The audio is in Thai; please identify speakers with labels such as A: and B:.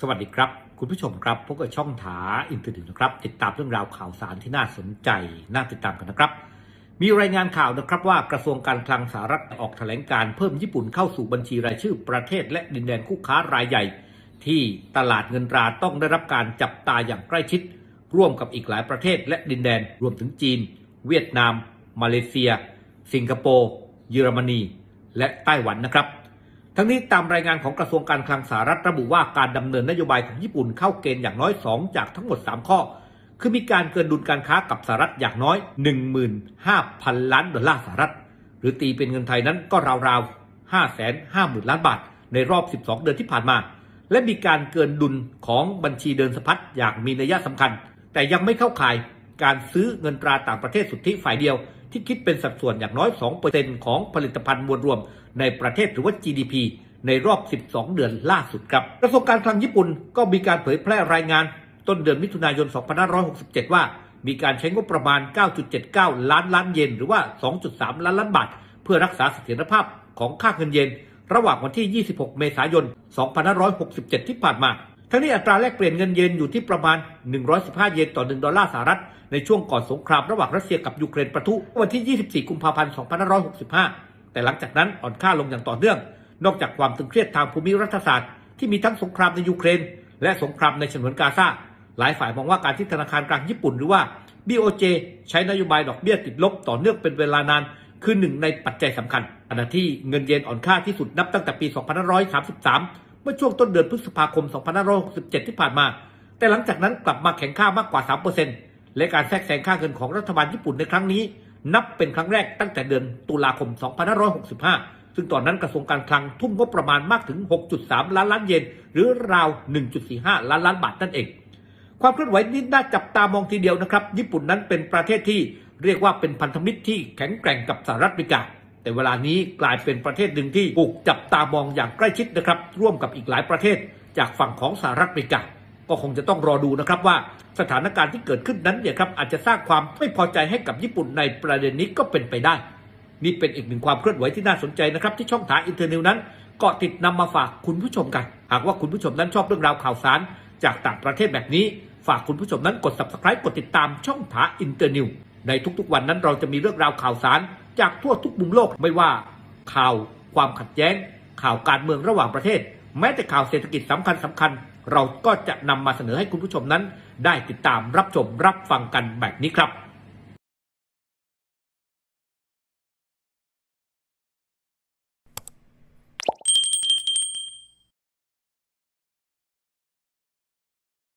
A: สวัสดีครับ คุณผู้ชมครับพบกับช่องถาอินเทอร์เน็ตนะครับ ติดตามเรื่องราวข่าวสารที่น่าสนใจ น่าติดตามกันนะครับ มีรายงานข่าวนะครับว่ากระทรวงการคลังสหรัฐออกแถลงการเพิ่มญี่ปุ่นเข้าสู่บัญชีรายชื่อประเทศและดินแดนคู่ค้ารายใหญ่ ที่ตลาดเงินตราต้องได้รับการจับตาอย่างใกล้ชิด ร่วมกับอีกหลายประเทศและดินแดนรวมถึงจีน เวียดนาม มาเลเซีย สิงคโปร์เยอรมนี และไต้หวันนะครับ ทั้งนี้ตามรายงานของกระทรวงการคลังสหรัฐระบุว่าการดำเนินนโยบายของญี่ปุ่นเข้าเกณฑ์อย่างน้อย 2 จากทั้งหมด 3 ข้อ คือมีการเกินดุลการค้ากับสหรัฐอย่างน้อย 15,000 ล้านดอลลาร์สหรัฐ หรือตีเป็นเงินไทยนั้นก็ราวๆ 550,000 ล้านบาท ในรอบ 12 เดือนที่ผ่านมา และมีการเกินดุลของบัญชีเดินสะพัดอย่างมีนัยสำคัญ แต่ยังไม่เข้าข่ายการซื้อเงินตราต่างประเทศสุทธิฝ่ายเดียว ที่คิดเป็นสัดส่วนอย่างน้อย 2%ของผลิตภัณฑ์มวลรวมในประเทศหรือว่า GDP ในรอบ 12 เดือนล่าสุดครับ กระทรวงการคลังญี่ปุ่นก็มีการเผยแพร่รายงาน ต้นเดือนมิถุนายน 2567 ว่า มีการใช้งบประมาณ 9.79 ล้านล้านเยน หรือว่า 2.3 ล้านล้านบาท เพื่อรักษาเสถียรภาพของค่าเงินเยน ระหว่างวันที่ 26 เมษายน 2567 ที่ผ่านมา ทั้งนี้อัตราแลกเปลี่ยนเงินเยนอยู่ที่ประมาณ 115 เยนต่อ 1 ดอลลาร์สหรัฐ ในช่วงก่อนสงครามระหว่างรัสเซียกับยูเครนประทุวันที่ 24 กุมภาพันธ์ 2565 แต่หลังจากนั้นอ่อนค่าลงอย่างต่อเนื่อง นอกจากความตึงเครียดทางภูมิรัฐศาสตร์ที่มีทั้งสงครามในยูเครน และสงครามในฉนวนกาซาหลายฝ่ายมองว่าการที่ธนาคารกลางญี่ปุ่นหรือว่า BOJ ใช้นโยบายดอกเบี้ยติดลบต่อเนื่องเป็นเวลานาน คือหนึ่งในปัจจัยสำคัญขณะที่เงินเยนอ่อนค่าที่สุดนับตั้งแต่ปี 2533 มื่อช่วงต้นเดือนพฤษภาคม 2567 ที่ผ่านมา แต่หลังจากนั้นกลับมาแข็งค่ามากกว่า 3%และการแทรกแซงค่าเงินของรัฐบาลญี่ปุ่นในครั้งนี้ นับเป็นครั้งแรกตั้งแต่เดือนตุลาคม 2565 ซึ่งตอนนั้นกระทรวงการคลังทุ่มงบประมาณมากถึง 6.3 ล้านล้านเยน หรือราว 1.45 ล้านล้านบาทนั่นเอง ความเคลื่อนไหวนี้น่าจับตามองทีเดียวนะครับ ญี่ปุ่นนั้นเป็นประเทศที่เรียกว่าเป็นพันธมิตรที่แข็งแกร่งกับสหรัฐอเมริกา แต่เวลานี้กลายเป็นประเทศหนึ่งที่ถูกจับตามองอย่างใกล้ชิดนะครับ ร่วมกับอีกหลายประเทศจากฝั่งของสหรัฐอเมริกา ก็คงจะต้องรอดูนะครับว่าสถานการณ์ที่เกิดขึ้นนั้นเนี่ยครับอาจจะสร้างความไม่พอใจให้กับญี่ปุ่นในประเด็นนี้ก็เป็นไปได้ นี่เป็นอีกหนึ่งความเคลื่อนไหวที่น่าสนใจนะครับที่ช่องถาอินเทอร์เน็ตนั้นเกาะติดนำมาฝากคุณผู้ชมกัน หากว่าคุณผู้ชมนั้นชอบเรื่องราวข่าวสาร จากต่างประเทศแบบนี้ ฝากคุณผู้ชมนั้นกด subscribe กดติดตามช่องถาอินเตอร์นิวในทุกๆวันนั้นเราจะมีเรื่องราวข่าวสาร จากทั่วทุกมุมโลกไม่ว่า ข่าวความขัดแย้ง ข่าวการเมืองระหว่างประเทศ แม้แต่ข่าวเศรษฐกิจสำคัญสคัญ เราก็จะนำมาเสนอให้คุณผู้ชมนั้น ได้ติดตามรับชมรับฟังกันแบบนี้ครับ